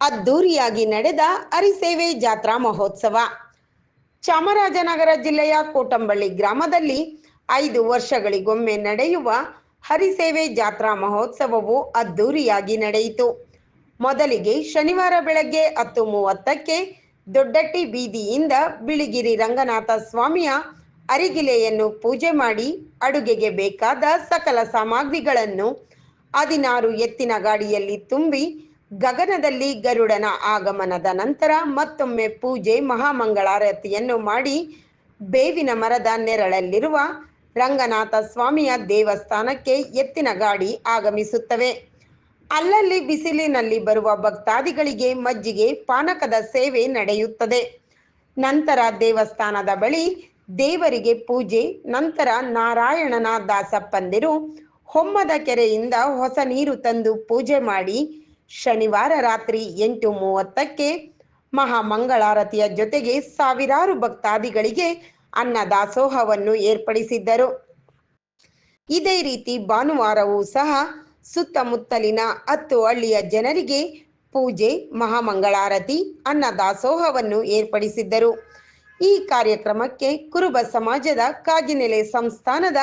ಅದ್ದೂರಿಯಾಗಿ ನಡೆದ ಅರಿಸೇವೆ ಜಾತ್ರಾ ಮಹೋತ್ಸವ. ಚಾಮರಾಜನಗರ ಜಿಲ್ಲೆಯ ಕೋಟಂಬಳ್ಳಿ ಗ್ರಾಮದಲ್ಲಿ ಐದು ವರ್ಷಗಳಿಗೊಮ್ಮೆ ನಡೆಯುವ ಹರಿಸೇವೆ ಜಾತ್ರಾ ಮಹೋತ್ಸವವು ಅದ್ದೂರಿಯಾಗಿ ನಡೆಯಿತು. ಮೊದಲಿಗೆ ಶನಿವಾರ ಬೆಳಗ್ಗೆ ಹತ್ತು ಮೂವತ್ತಕ್ಕೆ ದೊಡ್ಡಟ್ಟಿ ಬೀದಿಯಿಂದ ಬಿಳಿಗಿರಿ ರಂಗನಾಥ ಸ್ವಾಮಿಯ ಅರಿಗಿಲೆಯನ್ನು ಪೂಜೆ ಮಾಡಿ ಅಡುಗೆಗೆ ಬೇಕಾದ ಸಕಲ ಸಾಮಗ್ರಿಗಳನ್ನು ಹದಿನಾರು ಎತ್ತಿನ ಗಾಡಿಯಲ್ಲಿ ತುಂಬಿ ಗಗನದಲ್ಲಿ ಗರುಡನ ಆಗಮನದ ನಂತರ ಮತ್ತೊಮ್ಮೆ ಪೂಜೆ ಮಹಾಮಂಗಳಾರತಿಯನ್ನು ಮಾಡಿ ಬೇವಿನ ಮರದ ನೆರಳಲ್ಲಿರುವ ರಂಗನಾಥ ಸ್ವಾಮಿಯ ದೇವಸ್ಥಾನಕ್ಕೆ ಎತ್ತಿನ ಗಾಡಿ ಆಗಮಿಸುತ್ತವೆ. ಅಲ್ಲಲ್ಲಿ ಬಿಸಿಲಿನಲ್ಲಿ ಬರುವ ಭಕ್ತಾದಿಗಳಿಗೆ ಮಜ್ಜಿಗೆ, ಪಾನಕದ ಸೇವೆ ನಡೆಯುತ್ತದೆ. ನಂತರ ದೇವಸ್ಥಾನದ ಬಳಿ ದೇವರಿಗೆ ಪೂಜೆ, ನಂತರ ನಾರಾಯಣನ ದಾಸಪ್ಪಂದಿರು ಹೊಮ್ಮದ ಕೆರೆಯಿಂದ ಹೊಸ ನೀರು ತಂದು ಪೂಜೆ ಮಾಡಿ ಶನಿವಾರ ರಾತ್ರಿ ಎಂಟು ಮೂವತ್ತಕ್ಕೆ ಮಹಾಮಂಗಳಾರತಿಯ ಜೊತೆಗೆ ಸಾವಿರಾರು ಭಕ್ತಾದಿಗಳಿಗೆ ಅನ್ನ ದಾಸೋಹವನ್ನು ಏರ್ಪಡಿಸಿದ್ದರು. ಇದೇ ರೀತಿ ಭಾನುವಾರವೂ ಸಹ ಸುತ್ತಮುತ್ತಲಿನ ಹತ್ತು ಹಳ್ಳಿಯ ಜನರಿಗೆ ಪೂಜೆ, ಮಹಾಮಂಗಳಾರತಿ, ಅನ್ನ ದಾಸೋಹವನ್ನು ಏರ್ಪಡಿಸಿದ್ದರು. ಈ ಕಾರ್ಯಕ್ರಮಕ್ಕೆ ಕುರುಬ ಸಮಾಜದ ಕಾಗಿನೆಲೆ ಸಂಸ್ಥಾನದ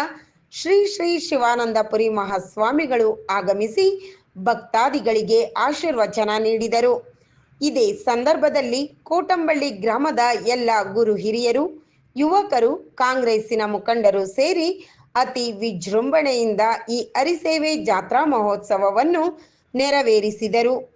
ಶ್ರೀ ಶ್ರೀ ಶಿವಾನಂದಪುರಿ ಮಹಾಸ್ವಾಮಿಗಳು ಆಗಮಿಸಿ ಭಕ್ತಾದಿಗಳಿಗೆ ಆಶೀರ್ವಚನ ನೀಡಿದರು. ಇದೇ ಸಂದರ್ಭದಲ್ಲಿ ಕೋಟಂಬಳ್ಳಿ ಗ್ರಾಮದ ಎಲ್ಲ ಗುರು ಹಿರಿಯರು, ಯುವಕರು, ಕಾಂಗ್ರೆಸ್ಸಿನ ಮುಖಂಡರು ಸೇರಿ ಅತಿ ವಿಜೃಂಭಣೆಯಿಂದ ಈ ಅರಿಸೇವೆ ಜಾತ್ರಾ ಮಹೋತ್ಸವವನ್ನು ನೆರವೇರಿಸಿದರು.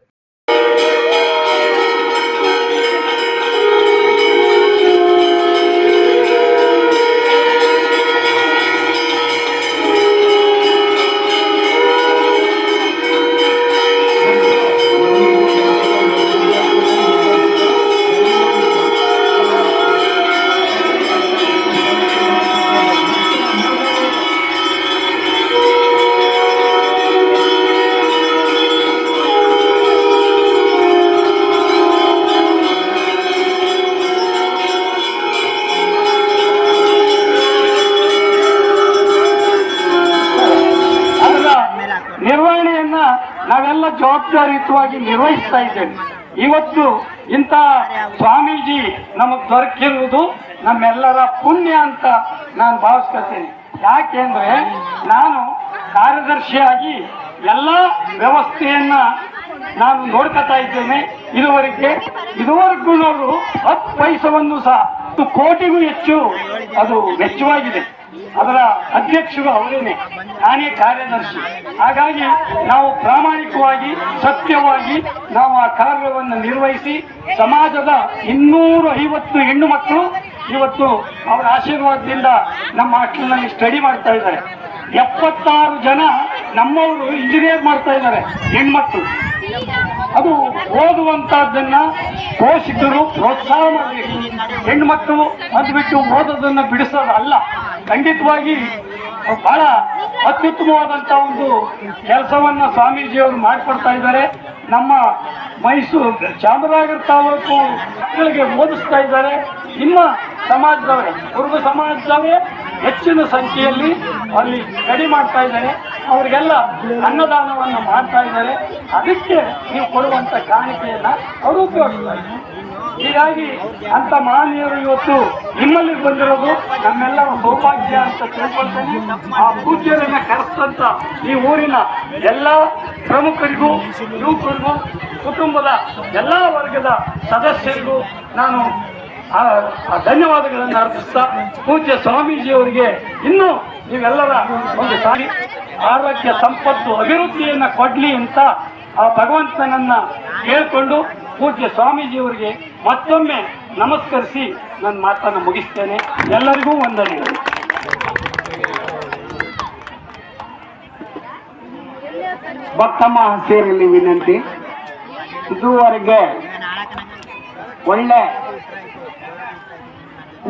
ನಿರ್ವಹಣೆಯನ್ನ ನಾವೆಲ್ಲ ಜವಾಬ್ದಾರಿಯುತವಾಗಿ ನಿರ್ವಹಿಸ್ತಾ ಇದ್ದೇವೆ. ಇವತ್ತು ಇಂಥ ಸ್ವಾಮೀಜಿ ನಮಗ್ ದೊರಕಿರುವುದು ನಮ್ಮೆಲ್ಲರ ಪುಣ್ಯ ಅಂತ ನಾನು ಭಾವಿಸ್ಕೊಳ್ತೇನೆ. ಯಾಕೆಂದ್ರೆ ನಾನು ಕಾರ್ಯದರ್ಶಿಯಾಗಿ ಎಲ್ಲ ವ್ಯವಸ್ಥೆಯನ್ನ ನಾನು ನೋಡ್ಕೊತಾ ಇದ್ದೇನೆ. ಇದುವರೆಗೆ ಇದುವರೆಗೂ ಅವರು ಹತ್ತು ಪೈಸವನ್ನು ಸಹ ಹತ್ತು ಕೋಟಿಗೂ ಹೆಚ್ಚು, ಅದು ವೆಚ್ಚವಾಗಿದೆ ಅದರ ಅಧ್ಯಕ್ಷರು ಅವರೇನೆ. ನಾನೇ ಕಾರ್ಯದರ್ಶಿ. ಹಾಗಾಗಿ ನಾವು ಪ್ರಾಮಾಣಿಕವಾಗಿ, ಸತ್ಯವಾಗಿ ನಾವು ಆ ಕಾರ್ಯವನ್ನು ನಿರ್ವಹಿಸಿ ಸಮಾಜದ ಇನ್ನೂರ ಐವತ್ತು ಹೆಣ್ಣು ಮಕ್ಕಳು ಇವತ್ತು ಅವರ ಆಶೀರ್ವಾದದಿಂದ ನಮ್ಮ ಹಾಸ್ಟೆಲ್ನಲ್ಲಿ ಸ್ಟಡಿ ಮಾಡ್ತಾ ಇದ್ದಾರೆ. ಎಪ್ಪತ್ತಾರು ಜನ ನಮ್ಮವರು ಇಂಜಿನಿಯರ್ ಮಾಡ್ತಾ ಇದ್ದಾರೆ ಹೆಣ್ಮಕ್ಳು ಅದು ಓದುವಂತಹದ್ದನ್ನ ಪೋಷಕರು ಪ್ರೋತ್ಸಾಹ ಮಾಡಬೇಕು. ಹೆಣ್ಮಕ್ಳು ಅದು ಬಿಟ್ಟು ಓದೋದನ್ನ ಬಿಡಿಸೋದಲ್ಲ. ಖಂಡಿತವಾಗಿ ಬಹಳ ಅತ್ಯುತ್ತಮವಾದಂತ ಒಂದು ಕೆಲಸವನ್ನ ಸ್ವಾಮೀಜಿಯವರು ಮಾಡಿಕೊಡ್ತಾ ಇದ್ದಾರೆ. ನಮ್ಮ ಮೈಸೂರು ಚಾಮರಾಜನಗರ ತಾಲೂಕು ಮಕ್ಕಳಿಗೆ ಓದಿಸ್ತಾ ಇದ್ದಾರೆ. ನಿಮ್ಮ ಸಮಾಜದವರೇ ಕುರುಬ ಸಮಾಜದವರೇ ಹೆಚ್ಚಿನ ಸಂಖ್ಯೆಯಲ್ಲಿ ಅಲ್ಲಿ ಸ್ಟಡಿ ಮಾಡ್ತಾ ಇದ್ದಾರೆ. ಅವರಿಗೆಲ್ಲ ಅನ್ನದಾನವನ್ನು ಮಾಡ್ತಾ ಇದ್ದಾರೆ. ಅದಕ್ಕೆ ನೀವು ಕೊಡುವಂತ ಕಾಣಿಕೆಯನ್ನ ಅವರು ಉಪಯೋಗಿಸ್ತಾ ಇದ್ದಾರೆ. ಹೀಗಾಗಿ ಅಂತ ಮಹನೀಯರು ಇವತ್ತು ನಿಮ್ಮಲ್ಲಿ ಬಂದಿರೋದು ನಮ್ಮೆಲ್ಲರ ಸೌಭಾಗ್ಯ ಅಂತ ತಿಳ್ಕೊಳ್ತೇನೆ. ಆ ಪೂಜ್ಯರನ್ನ ಕರೆಸ್ತಂತ ಈ ಊರಿನ ಎಲ್ಲ ಪ್ರಮುಖರಿಗೂ, ಯುವಕರಿಗೂ, ಕುಟುಂಬದ ಎಲ್ಲ ವರ್ಗದ ಸದಸ್ಯರಿಗೂ ನಾನು ಧನ್ಯವಾದಗಳನ್ನು ಅರ್ಪಿಸ್ತಾ ಪೂಜ್ಯ ಸ್ವಾಮೀಜಿಯವರಿಗೆ ಇನ್ನೂ ನೀವೆಲ್ಲರ ಒಂದು ಸಾರಿ ಆರೋಗ್ಯ, ಸಂಪತ್ತು, ಅಭಿವೃದ್ಧಿಯನ್ನ ಕೊಡ್ಲಿ ಅಂತ ಆ ಭಗವಂತನನ್ನ ಕೇಳಿಕೊಂಡು ಪೂಜ್ಯ ಸ್ವಾಮೀಜಿಯವರಿಗೆ ಮತ್ತೊಮ್ಮೆ ನಮಸ್ಕರಿಸಿ ನನ್ನ ಮಾತನ್ನು ಮುಗಿಸ್ತೇನೆ. ಎಲ್ಲರಿಗೂ ವಂದನೆಗಳು ಭಕ್ತಮ್ಮ ಸೇರಲಿ ವಿನಂತಿ. ಇದುವರೆಗೆ ಒಳ್ಳೆ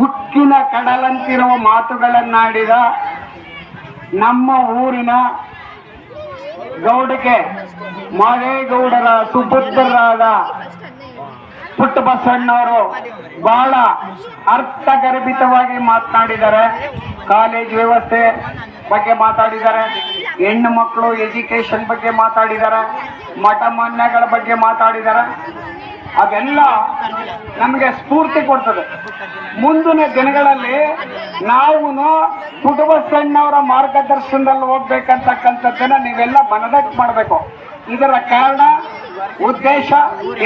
ಉಕ್ಕಿನ ಕಡಲಂತಿರುವ ಮಾತುಗಳನ್ನಾಡಿದ ನಮ್ಮ ಊರಿನ ಗೌಡಗೆ ಮಾದೇಗೌಡರ ಸುಪುತ್ರರಾದ ಪುಟ್ಟ ಬಸಣ್ಣವರು ಬಹಳ ಅರ್ಥಗರ್ಭಿತವಾಗಿ ಮಾತನಾಡಿದ್ದಾರೆ. ಕಾಲೇಜ್ ವ್ಯವಸ್ಥೆ ಬಗ್ಗೆ ಮಾತಾಡಿದ್ದಾರೆ. ಹೆಣ್ಣು ಮಕ್ಕಳು ಎಜುಕೇಶನ್ ಬಗ್ಗೆ ಮಾತಾಡಿದ್ದಾರೆ. ಮಠ ಮಾನ್ಯಗಳ ಬಗ್ಗೆ ಮಾತಾಡಿದ್ದಾರೆ. ಅದೆಲ್ಲ ನಮಗೆ ಸ್ಫೂರ್ತಿ ಕೊಡ್ತದೆ. ಮುಂದಿನ ದಿನಗಳಲ್ಲಿ ನಾವು ಕುಟುಂಬ ಸಣ್ಣವರ ಮಾರ್ಗದರ್ಶನದಲ್ಲಿ ಹೋಗ್ಬೇಕಂತಕ್ಕಂಥದ್ದನ್ನ ನೀವೆಲ್ಲ ಮನದಟ್ಟು ಮಾಡಬೇಕು. ಇದರ ಕಾರಣ ಉದ್ದೇಶ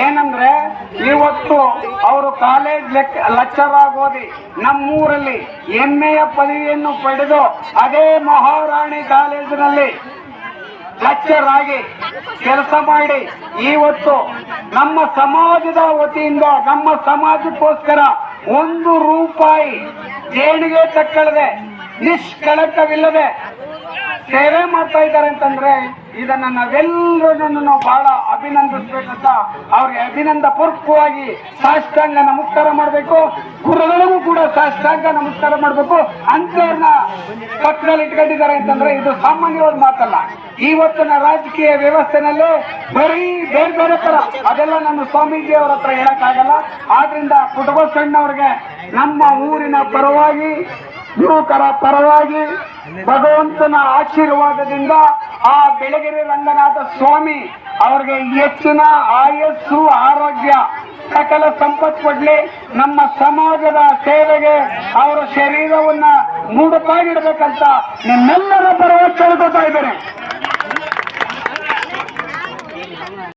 ಏನಂದ್ರೆ ಇವತ್ತು ಅವರು ಕಾಲೇಜ್ ಲೆಕ್ಚರ್ ಆಗೋದಿ ನಮ್ಮೂರಲ್ಲಿ ಎಮ್ಮೆಯ ಪದವಿಯನ್ನು ಪಡೆದು ಅದೇ ಮಹಾರಾಣಿ ಕಾಲೇಜಿನಲ್ಲಿ ಲೆಕ್ಚರ್ ಆಗಿ ಕೆಲಸ ಮಾಡಿ ಇವತ್ತು ನಮ್ಮ ಸಮಾಜದ ವತಿಯಿಂದ, ನಮ್ಮ ಸಮಾಜಕ್ಕೋಸ್ಕರ ಒಂದು ರೂಪಾಯಿ ದೇಣಿಗೆ ತಕ್ಕಳದೆ, ನಿಷ್ಕಳಕವಿಲ್ಲದೆ ಸೇವೆ ಮಾಡ್ತಾ ಇದ್ದಾರೆ ಅಂತಂದ್ರೆ ಇದನ್ನ ನಾವೆಲ್ಲರೂ ನಾವು ಬಹಳ ಅಭಿನಂದಿಸ್ಬೇಕಂತ ಅವ್ರಿಗೆ ಅಭಿನಂದ ಪೂರ್ವಕವಾಗಿ ಸಾಷ್ಟಾಂಗ ನಮಸ್ಕಾರ ಮಾಡಬೇಕು. ಗುರುಗಳಿಗೂ ಕೂಡ ಸಾಷ್ಟಾಂಗ ನಮಸ್ಕಾರ ಮಾಡಬೇಕು. ಅಂತವ್ರನ್ನ ಪಕ್ಕದಲ್ಲಿ ಇಟ್ಕೊಂಡಿದ್ದಾರೆ ಅಂತಂದ್ರೆ ಇದು ಸಾಮಾನ್ಯವಾದ ಮಾತಲ್ಲ. ಇವತ್ತಿನ ರಾಜಕೀಯ ವ್ಯವಸ್ಥೆನಲ್ಲಿ ಬರೀ ಬೇರೆ ಬೇರೆ ತರ. ಅದೆಲ್ಲ ನಾನು ಸ್ವಾಮೀಜಿ ಅವರ ಹತ್ರ ಹೇಳಕ್ಕಾಗಲ್ಲ. ಆದ್ರಿಂದ ಕುಟುಂಬ ಸಣ್ಣವ್ರಿಗೆ ನಮ್ಮ ಊರಿನ ಪರವಾಗಿ ಯುವಕರ ಪರವಾಗಿ ಭಗವಂತನ ಆಶೀರ್ವಾದದಿಂದ ಆ ಬೆಳಗೆರೆ ರಂಗನಾಥ ಸ್ವಾಮಿ ಅವರಿಗೆ ಹೆಚ್ಚಿನ ಆಯಸ್ಸು, ಆರೋಗ್ಯ, ಸಕಲ ಸಂಪತ್ತು ಕೊಡ್ಲಿ. ನಮ್ಮ ಸಮಾಜದ ಸೇವೆಗೆ ಅವರ ಶರೀರವನ್ನ ಮುಡುಪಾಗಿಡ್ಬೇಕಂತ ನಿಮ್ಮೆಲ್ಲರ ಪರವಾಗಿ ಕೇಳ್ಕೊತಾ ಇದ್ದೇನೆ.